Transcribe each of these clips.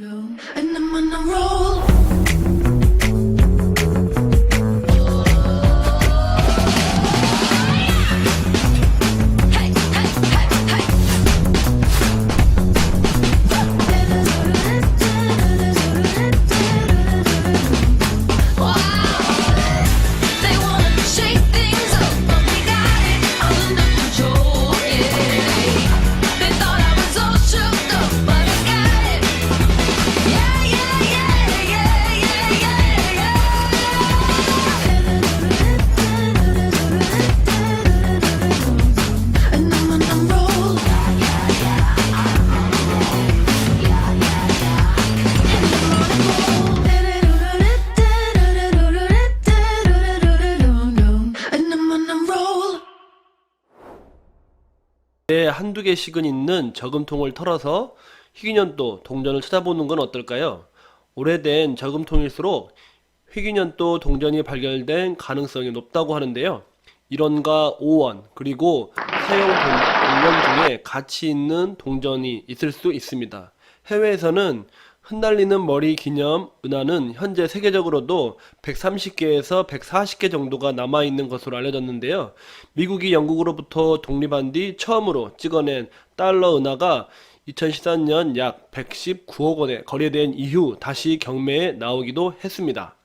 And I'm on a roll. 에 한두 개씩은 있는 저금통을 털어서 희귀년도 동전을 찾아보는 건 어떨까요? 오래된 저금통일수록 희귀년도 동전이 발견된 가능성이 높다고 하는데요. 1원과 5원 그리고 사용 동- 동전 중에 가치 있는 동전이 있을 수 있습니다. 해외에서는 흩날리는 머리 기념 은하는 현재 세계적으로도 130개에서 140개 정도가 남아있는 것으로 알려졌는데요. 미국이 영국으로부터 독립한 뒤 처음으로 찍어낸 달러 은하가 2013년 약 119억 원에 거래된 이후 다시 경매에 나오기도 했습니다.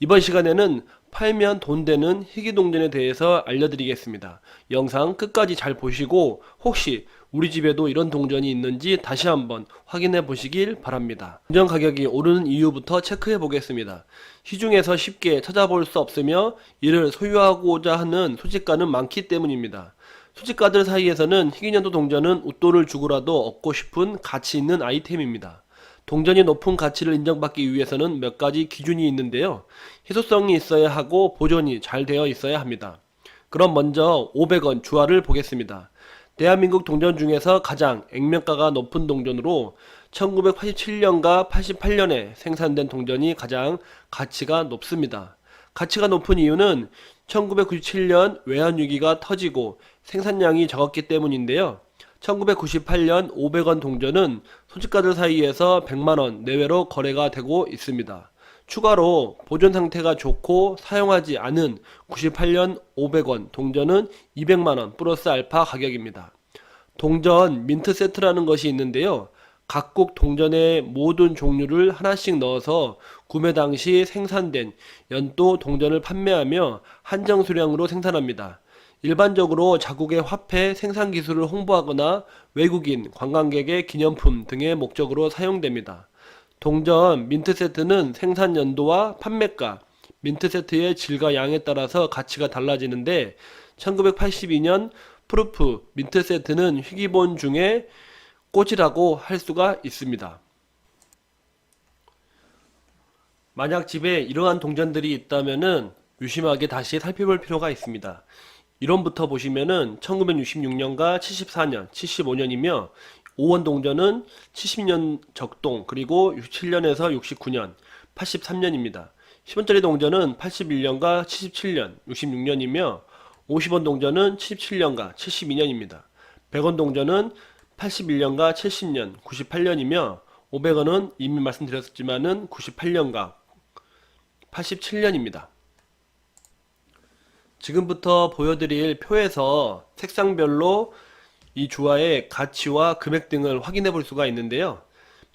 이번 시간에는 팔면 돈 되는 희귀동전에 대해서 알려드리겠습니다. 영상 끝까지 잘 보시고 혹시 우리 집에도 이런 동전이 있는지 다시 한번 확인해 보시길 바랍니다. 동전 가격이 오르는 이유부터 체크해 보겠습니다. 시중에서 쉽게 찾아볼 수 없으며 이를 소유하고자 하는 소지가는 많기 때문입니다. 소지가들 사이에서는 희귀년도 동전은 웃돈을 주고라도 얻고 싶은 가치 있는 아이템입니다. 동전이 높은 가치를 인정받기 위해서는 몇 가지 기준이 있는데요. 희소성이 있어야 하고 보존이 잘 되어 있어야 합니다. 그럼 먼저 500원 주화를 보겠습니다. 대한민국 동전 중에서 가장 액면가가 높은 동전으로 1987년과 88년에 생산된 동전이 가장 가치가 높습니다. 가치가 높은 이유는 1997년 외환위기가 터지고 생산량이 적었기 때문인데요. 1998년 500원 동전은 소지가들 사이에서 100만원 내외로 거래가 되고 있습니다. 추가로 보존 상태가 좋고 사용하지 않은 98년 500원 동전은 200만원 플러스 알파 가격입니다. 동전 민트 세트라는 것이 있는데요. 각국 동전의 모든 종류를 하나씩 넣어서 구매 당시 생산된 연도 동전을 판매하며 한정 수량으로 생산합니다. 일반적으로 자국의 화폐 생산 기술을 홍보하거나 외국인 관광객의 기념품 등의 목적으로 사용됩니다. 동전 민트 세트는 생산 연도와 판매가, 민트 세트의 질과 양에 따라서 가치가 달라지는데 1982년 프루프 민트 세트는 희귀본 중에 꽂이라고 할 수가 있습니다. 만약 집에 이러한 동전들이 있다면은 유심하게 다시 살펴볼 필요가 있습니다. 1원부터 보시면은 1966년과 74년, 75년이며 5원 동전은 70년 적동 그리고 67년에서 69년, 83년입니다. 10원짜리 동전은 81년과 77년, 66년이며 50원 동전은 77년과 72년입니다. 100원 동전은 81년과 70년, 98년이며 500원은 이미 말씀드렸지만은 98년과 87년입니다. 지금부터 보여드릴 표에서 색상별로 이 주화의 가치와 금액 등을 확인해 볼 수가 있는데요.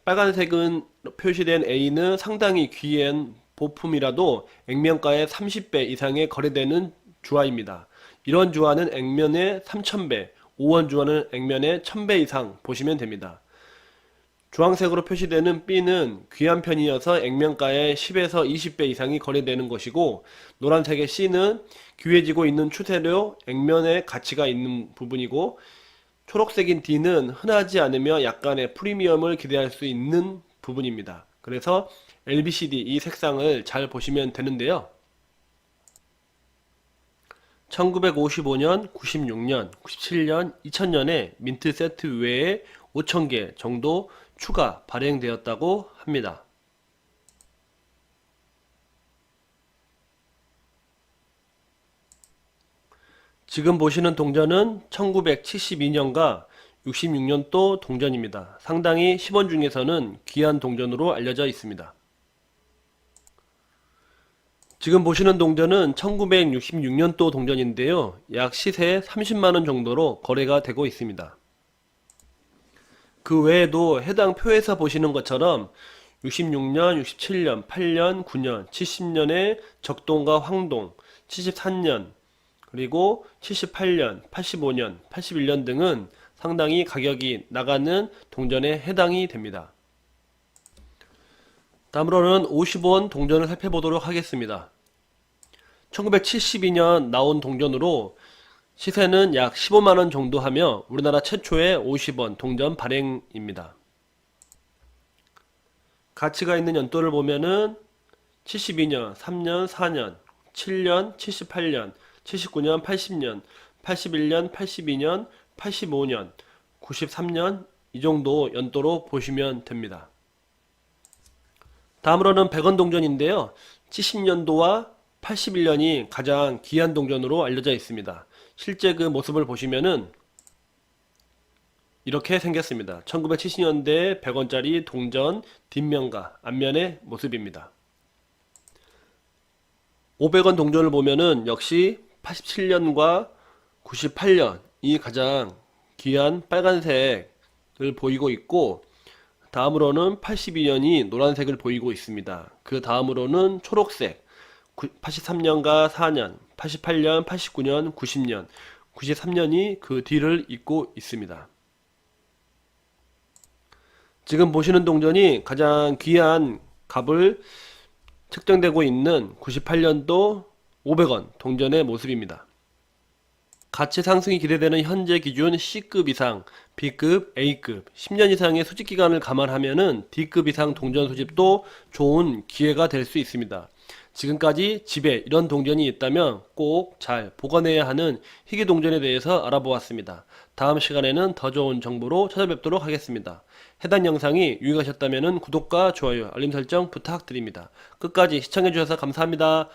빨간색은 표시된 A는 상당히 귀한 보품이라도 액면가의 30배 이상에 거래되는 주화입니다. 이런 주화는 액면의 3000배, 5원 주화는 액면의 1000배 이상 보시면 됩니다. 주황색으로 표시되는 B는 귀한 편이어서 액면가의 10에서 20배 이상이 거래되는 것이고 노란색의 C는 귀해지고 있는 추세로 액면의 가치가 있는 부분이고 초록색인 D는 흔하지 않으며 약간의 프리미엄을 기대할 수 있는 부분입니다. 그래서 LBCD 이 색상을 잘 보시면 되는데요. 1955년, 96년, 97년, 2000년에 민트 세트 외에 5,000개 정도 추가 발행되었다고 합니다. 지금 보시는 동전은 1972년과 66년도 동전입니다. 상당히 10원 중에서는 귀한 동전으로 알려져 있습니다. 지금 보시는 동전은 1966년도 동전인데요. 약 시세 30만원 정도로 거래가 되고 있습니다. 그 외에도 해당 표에서 보시는 것처럼 66년, 67년, 8년, 9년, 70년의 적동과 황동, 73년, 그리고 78년, 85년, 81년 등은 상당히 가격이 나가는 동전에 해당이 됩니다. 다음으로는 50원 동전을 살펴보도록 하겠습니다. 1972년 나온 동전으로 시세는 약 15만원 정도 하며 우리나라 최초의 50원 동전 발행입니다. 가치가 있는 연도를 보면은 72년, 3년, 4년, 7년, 78년, 79년, 80년, 81년, 82년, 85년, 93년 이 정도 연도로 보시면 됩니다. 다음으로는 100원 동전인데요. 70년도와 81년이 가장 귀한 동전으로 알려져 있습니다. 실제 그 모습을 보시면은 이렇게 생겼습니다. 1970년대 100원짜리 동전 뒷면과 앞면의 모습입니다. 500원 동전을 보면은 역시 87년과 98년이 가장 귀한 빨간색을 보이고 있고 다음으로는 82년이 노란색을 보이고 있습니다. 그 다음으로는 초록색 83년과 4년, 88년, 89년, 90년, 93년이 그 뒤를 잇고 있습니다. 지금 보시는 동전이 가장 귀한 값을 측정되고 있는 98년도 500원 동전의 모습입니다. 가치 상승이 기대되는 현재 기준 C급 이상, B급, A급, 10년 이상의 수집 기간을 감안하면은 D급 이상 동전 수집도 좋은 기회가 될 수 있습니다. 지금까지 집에 이런 동전이 있다면 꼭 잘 보관해야 하는 희귀 동전에 대해서 알아보았습니다. 다음 시간에는 더 좋은 정보로 찾아뵙도록 하겠습니다. 해당 영상이 유익하셨다면 구독과 좋아요, 알림 설정 부탁드립니다. 끝까지 시청해주셔서 감사합니다.